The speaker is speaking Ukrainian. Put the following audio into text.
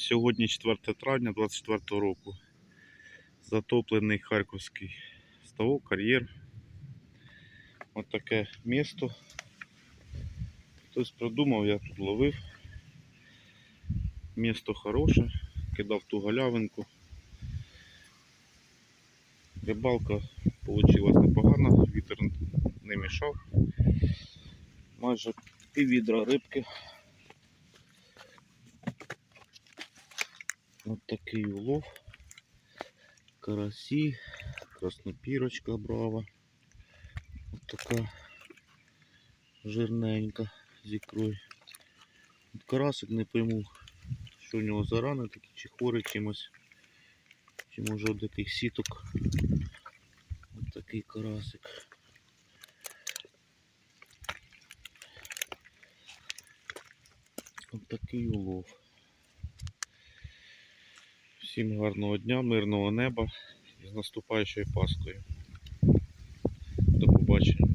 Сьогодні 4 травня 24 року. Затоплений Харківський ставок, кар'єр. Ось таке місто. Хтось придумав, я тут ловив. Місто хороше, кидав ту галявинку. Рибалка вийшла непогана, вітер не мішав. Майже пів відра рибки. Ось такий улов. Карасі, краснопірочка брава. Ось така жирненька з ікрою. От Карасик не пойму, що у нього за рани такі, чи хворий чимось. Чи може от таких сіток. Ось такий карасик. Ось такий улов. Всім гарного дня, мирного неба і з наступаючою Паскою. До побачення.